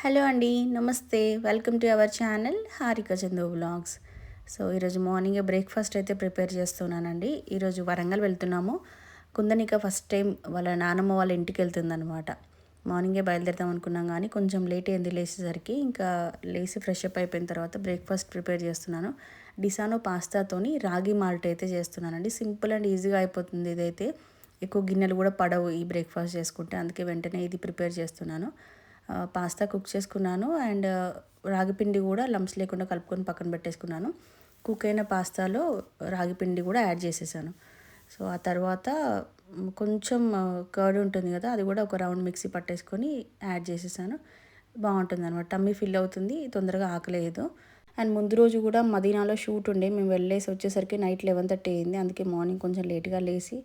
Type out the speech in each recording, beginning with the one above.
Hello అండి నమస్తే. Welcome to our channel Harika Chandu vlogs. So ఈరోజు మార్నింగ్ బ్రేక్ఫాస్ట్ అయితే ప్రిపేర్ చేస్తున్నానండి. ఈరోజు వరంగల్ వెళ్తున్నాము. కుందనిక ఫస్ట్ టైం వాళ్ళ నానమ్మ వాళ్ళ ఇంటికి వెళ్తుందనమాట మార్నింగే బయలుదేరుదాం అనుకున్నాం కానీ కొంచెం లేట్ అయింది లేచేసరికి. ఇంకా లేచి ఫ్రెష్ అప్ అయిపోయిన తర్వాత బ్రేక్ఫాస్ట్ ప్రిపేర్ చేస్తున్నాను. డిసానో పాస్తాతోని రాగి మాల్ట్ అయితే చేస్తున్నానండి. సింపుల్ అండ్ ఈజీగా అయిపోతుంది ఇదైతే. ఎక్కువ గిన్నెలు కూడా పడవు ఈ బ్రేక్ఫాస్ట్ చేసుకుంటే. అందుకే వెంటనే ఇది ప్రిపేర్ చేస్తున్నాను. పాస్తా కుక్ చేసుకున్నాను అండ్ రాగిపిండి కూడా లంప్స్ లేకుండా కలుపుకొని పక్కన పెట్టేసుకున్నాను. కుక్ అయిన పాస్తాలో రాగిపిండి కూడా యాడ్ చేసేసాను. సో ఆ తర్వాత కొంచెం కర్డ్ ఉంటుంది కదా అది కూడా ఒక రౌండ్ మిక్సీ పట్టేసుకొని యాడ్ చేసేసాను. బాగుంటుంది అనమాట టమ్మీ ఫిల్ అవుతుంది తొందరగా ఆకలేదు అండ్ ముందు రోజు కూడా మదీనాలో షూట్ ఉండే మేము వెళ్ళేసి వచ్చేసరికి నైట్ లెవెన్ థర్టీ అయింది. అందుకే మార్నింగ్ కొంచెం లేట్గా లేచి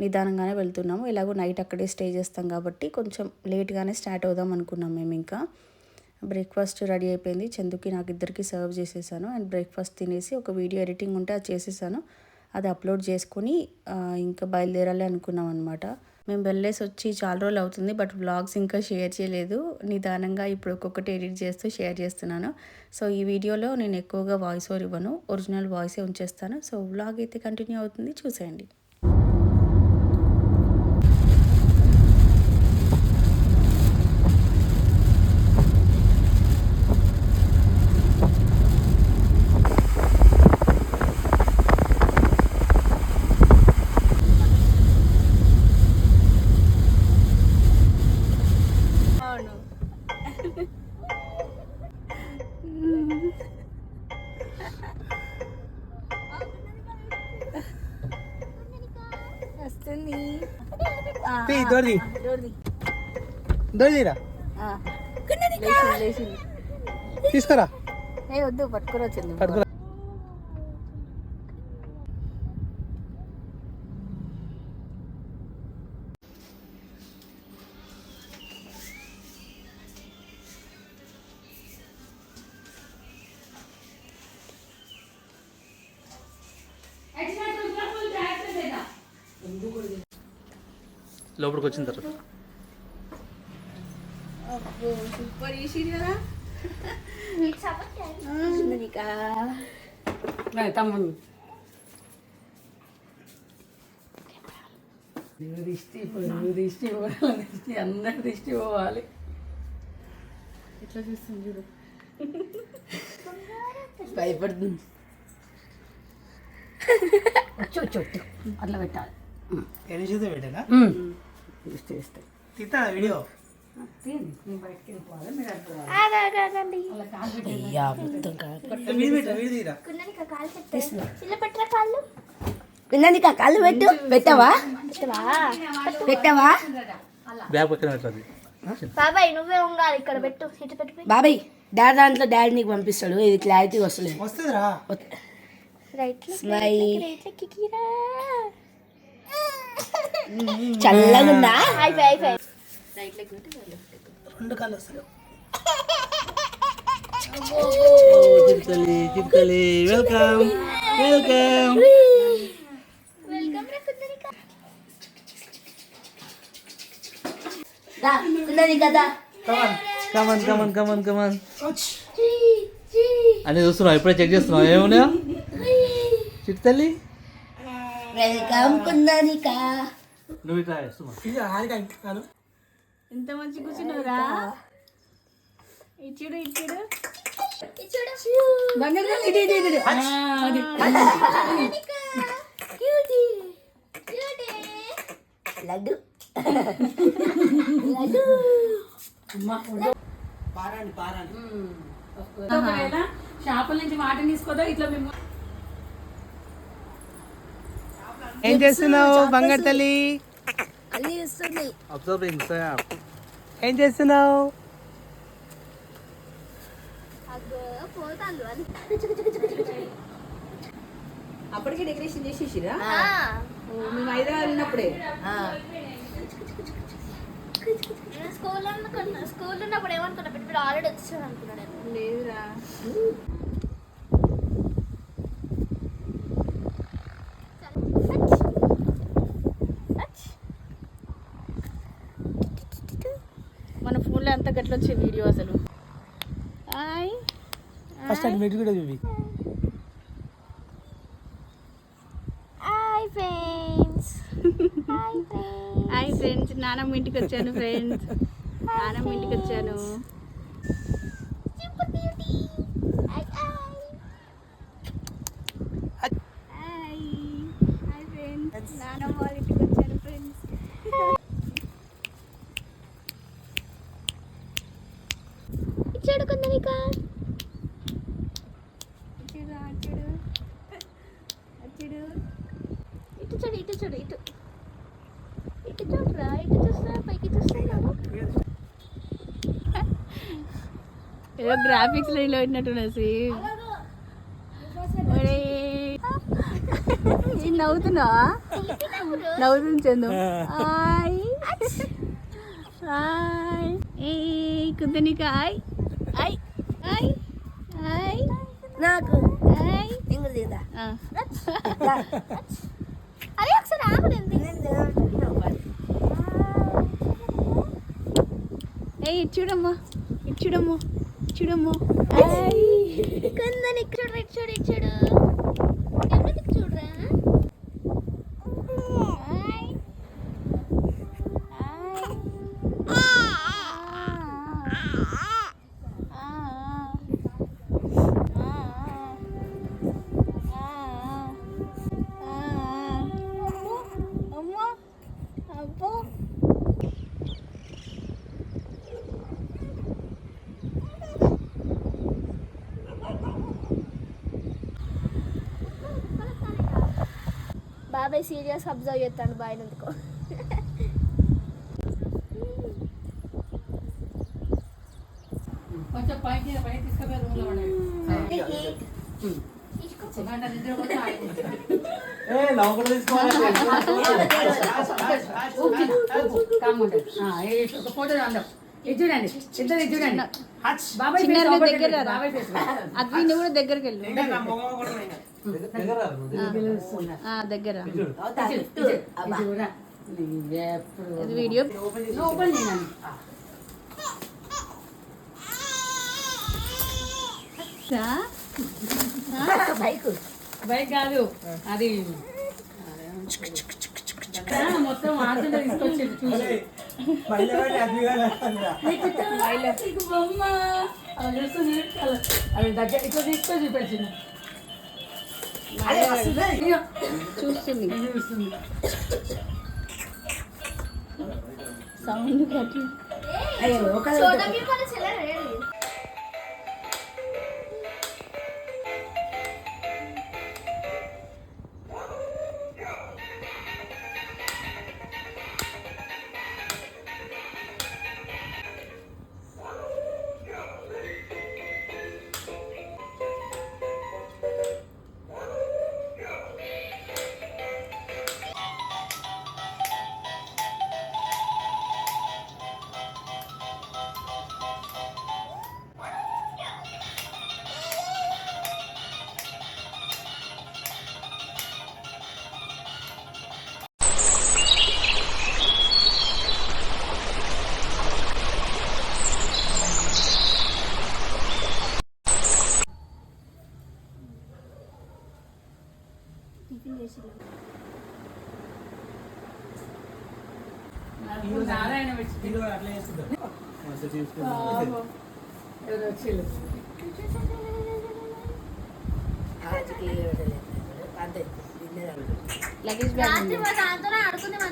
నిదానంగానే వెళ్తున్నాము. ఎలాగో నైట్ అక్కడే స్టే చేస్తాం కాబట్టి కొంచెం లేట్గానే స్టార్ట్ అవుదాం అనుకున్నాం మేము ఇంకా. బ్రేక్ఫాస్ట్ రెడీ అయిపోయింది. చందుకి నాకు ఇద్దరికి సర్వ్ చేసేసాను. అండ్ బ్రేక్ఫాస్ట్ తినేసి ఒక వీడియో ఎడిటింగ్ ఉంటే అది చేసేసాను. అది అప్లోడ్ చేసుకొని ఇంకా బయలుదేరాలి అనుకున్నాం అనమాట మేము వెళ్ళేసి వచ్చి చాలా రోజులు అవుతుంది బట్ వ్లాగ్స్ ఇంకా షేర్ చేయలేదు. నిదానంగా ఇప్పుడు ఒక్కొక్కటి ఎడిట్ చేస్తూ షేర్ చేస్తున్నాను. సో ఈ వీడియోలో నేను ఎక్కువగా వాయిస్ ఓవర్ ఇవ్వను. ఒరిజినల్ వాయిసే ఉంచేస్తాను. సో వ్లాగ్ అయితే కంటిన్యూ అవుతుంది. చూసేయండి. దొరిది దొరిదిరా తీసుకురా. ఏ వద్దు పట్టుకురా. లోపలికి వచ్చిన తర్వాత. తమ్ముడు. నువ్వు దిష్టి నువ్వు దిష్టి పోవాలి దిష్టి అందరి దిష్టి పోవాలి ఎట్లా చూస్తుంది చూడు. భయపడుతుంది. వచ్చు వచ్చు అట్లా పెట్టాలి. ఎన్ని చేత వీడియో. కాళ్ళు? పెట్టు. పెట్టావా? పెట్టావా? బ్యాగ్ పక్కన పెట్టాలి బాబాయ్ నువ్వే ఉండాలి ఇక్కడ పెట్టు. ఇటు పెట్టు బాబాయ్ డాడీ దాంట్లో డాడీ నీకు పంపిస్తాడు. ఇది క్లారిటీ వస్తలేదు. వస్తుందిరా. Right smile. చల్లగా ఉందా రెండు కాళ్ళు వస్తాయి. చిరుకలి చిరుకలి వెల్కమ్ వెల్కమ్ వెల్కమ్ రా కుద్దరిక దా, ఉన్నది కదా కమన్ కమన్ కమన్ కమన్ అన్ని చూస్తున్నావు? ఇప్పుడే చెక్ చేస్తున్నావు? ఏమున్నా చిట్టు తల్లి? వెల్కమ్ కుందనిక. నువ్వు ఇట్లా ఎంత మంచి కూర్చున్నావురా? ఇచ్చుడు ఇచ్చుడు. లడ్డు. పారాండి పారాండి ఒకవేళ షాపుల నుంచి వాటిని తీసుకోదా ఇట్లా మేము ఏం చేస్తున్నావు బంగారు తల్లి ఏం చేస్తున్నావు? అప్పటికే డెకరేషన్ చేసేసిరా? మేము హైదరాబాద్ ఉన్నప్పుడే. నేను స్కూల్ అనుకున్నా స్కూల్ ఉన్నప్పుడు ఏమనుకున్నా ఆల్రెడీ వచ్చాను అనుకున్నా నేను. లేదురా. ఫోన్లో అంత గట్ల వచ్చే వీడియో అసలు? ఫస్ట్ అది కూడా చూపి. Hi friends hi friends hi friends నానమ్మ ఇంటికి వచ్చాను ఫ్రెండ్స్ నానమ్మ ఇంటికి వచ్చాను super beauty hi hi hi hi friends నానమ్మ వాళ్ళ ఇంటికి వచ్చాను ఫ్రెండ్స్ ఇచ్చాడు కొందరిక చూడు చూడు చూడు ఇటు చూడు ఇటు చూడు ఇటు. ఇటు చూడరా ఇటు చూస్తా పైకి చూస్తున్నావు ఏదో గ్రాఫిక్స్లో ఉన్నట్టున్నా సి. నవ్వుతున్నావా? నవ్వుతుంది చందు. హాయ్. హాయ్. ఏ కుద్దనిక హాయ్. హాయ్. హాయ్. హాయ్. నాకు హాయ్ దిగులు దిగుదా అరే ఒకసారి నేను ఏ ఇటు చూడమ్మా ఇటు చూడమ్మా చూడమ్మా. హాయ్ కొందని చూడు ఇటు చూడు ఇటు చూడు. ఎవరికి చూడరా? బాబాయ్ సీరియస్ అబ్జర్వ్ చేస్తాడు బాయ్ ఎందుకో కొంచెం పైకి పైకి తీసుకుపోయి ఫోటో అందం ఇది చూడండి ఇద్దరు ఇది చూడండి బాబాయ్ దగ్గర. బాబాయ్ face అది నువ్వు కూడా దగ్గరికి వెళ్ళు దగ్గర. ఇది వీడియో? బైక్. బైక్ కాదు. అది. ఆ, మొత్తం ఆటలో తీసుకొచ్చి చూసి నీకు బొమ్మ. అది చూస్తుంది అది దగ్గర ఇట్లా తీసుకొని చూపించింది చూస్తుంది. సౌండ్ కట్టి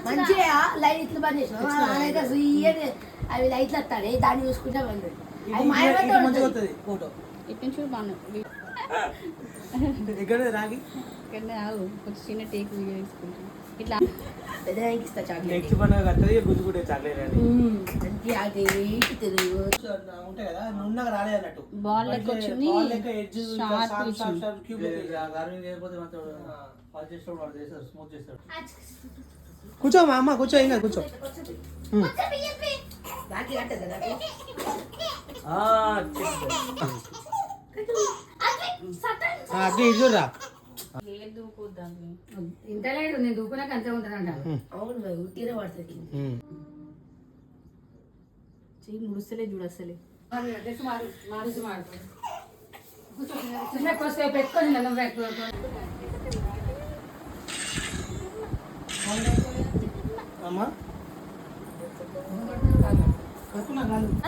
మంచిగా బంద్ చేసిన. అవి లైట్లు వస్తాయి దాన్ని చూసుకుంటే బంద్ అవి ఫోటో. ఇటు నుంచి కూడా బాగున్నాయి ఎక్కడ రాగి? ఇక్కడ కొంచెం చిన్న టేక్ వీడియో తీసుకుంటాను. ఇట్లా. పెద్దదానికి ఇస్తా చాక్లెట్ అది ఉంటాయి కదా నున్నగా రాలేదు అన్నట్టు. బాల్ లెక్క వచ్చింది. బాల్ లెక్క ఎడ్జ్ షార్ప్ వచ్చింది. క్యూబ్ గార్వింగ్ చేయకపోతే మాత్రం వాళ్ళు చేస్తాడు వాడు చేస్తాడు స్మూత్ చేస్తాడు. కూర్చో మా అమ్మ కూర్చో ఇంకా కూర్చో. అట్లా ఇటు లేదు ఇంత లేడు నేను దూకునాక అంతే ఉంటానంట అవును మరి ఉట్టిరే పడుతుంది. చెయ్యి ముడుస్తలే చూడు అసలే పెట్టుకొని అమ్మా?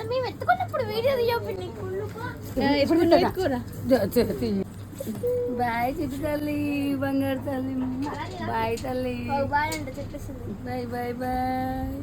మేము ఎత్తుకున్నప్పుడు వీడియో కుళ్ళుగా బాయ్ చిట్టు తల్లి బంగారు తల్లి బాయ్ తల్లి. Bye bye bye